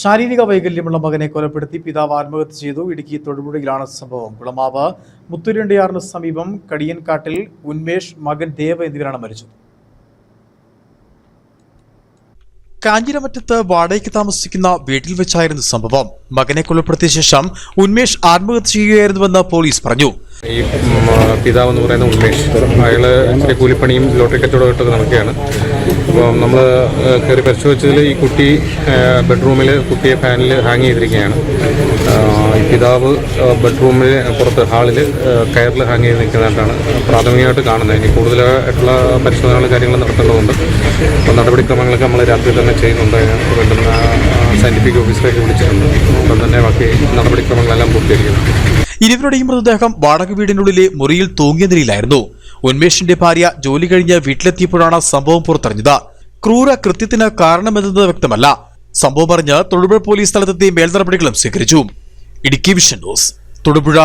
ശാരീരിക വൈകല്യമുള്ള മകനെ കൊലപ്പെടുത്തി പിതാവ് ആത്മഹത്യ ചെയ്തു. ഇടുക്കി തൊടുപുഴയിലാണ് സംഭവം. കുളമാവ് മുത്തുരണ്ടിയാറിന് സമീപം കടിയൻകാട്ടിൽ ഉന്മേഷ് മകൻ ദേവ് എന്നിവരാണ് മരിച്ചത്. കാഞ്ഞിരമറ്റത്ത് വാടകയ്ക്ക് താമസിക്കുന്ന വീട്ടിൽ വെച്ചായിരുന്നു സംഭവം. മകനെ കൊലപ്പെടുത്തിയ ശേഷം ഉന്മേഷ് ആത്മഹത്യ ചെയ്യുകയായിരുന്നുവെന്ന് പോലീസ് പറഞ്ഞു. ഈ പിതാവ് എന്ന് പറയുന്ന ഉന്മേഷ് അയാൾ ഇച്ചിരി കൂലിപ്പണിയും ലോട്ടറി കച്ചവടമായിട്ടൊക്കെ നടക്കുകയാണ്. അപ്പോൾ നമ്മൾ കയറി പരിശോധിച്ചതിൽ ഈ കുട്ടി ബെഡ്റൂമിൽ കുട്ടിയെ ഫാനിൽ ഹാങ് ചെയ്തിരിക്കുകയാണ്. പിതാവ് ബെഡ്റൂമിൽ പുറത്ത് ഹാളിൽ കയറിൽ ഹാങ് ചെയ്ത് നിൽക്കുന്നതായിട്ടാണ് പ്രാഥമികമായിട്ട് കാണുന്നത്. ഇനി കൂടുതലായിട്ടുള്ള പരിശോധനകളും കാര്യങ്ങളും നടത്തേണ്ടതുണ്ട്. അപ്പോൾ നടപടിക്രമങ്ങളൊക്കെ നമ്മൾ രാത്രി തന്നെ ചെയ്യുന്നുണ്ട്. അതിന് വേണ്ടുന്ന സയന്റിഫിക് ഓഫീസിലേക്ക് വിളിച്ചിട്ടുണ്ട്. അപ്പം തന്നെ ബാക്കി നടപടിക്രമങ്ങളെല്ലാം പൂർത്തീകരിക്കുന്നു ഇരുവരുടെയും മൃതദേഹം വാടക വീടിനുള്ളിലെ മുറിയിൽ തൂങ്ങിയ നിലയിലായിരുന്നു. ഉന്മേഷിന്റെ ഭാര്യ ജോലി കഴിഞ്ഞ് വീട്ടിലെത്തിയപ്പോഴാണ് സംഭവം പുറത്തറിഞ്ഞത്. ക്രൂര കൃത്യത്തിന് കാരണമെന്നത് വ്യക്തമല്ല. സംഭവം അറിഞ്ഞ് തൊടുപുഴ പോലീസ് സ്ഥലത്തെത്തി മേൽനടപടികളും സ്വീകരിച്ചു. Idukki vision news. തൊടുപുഴ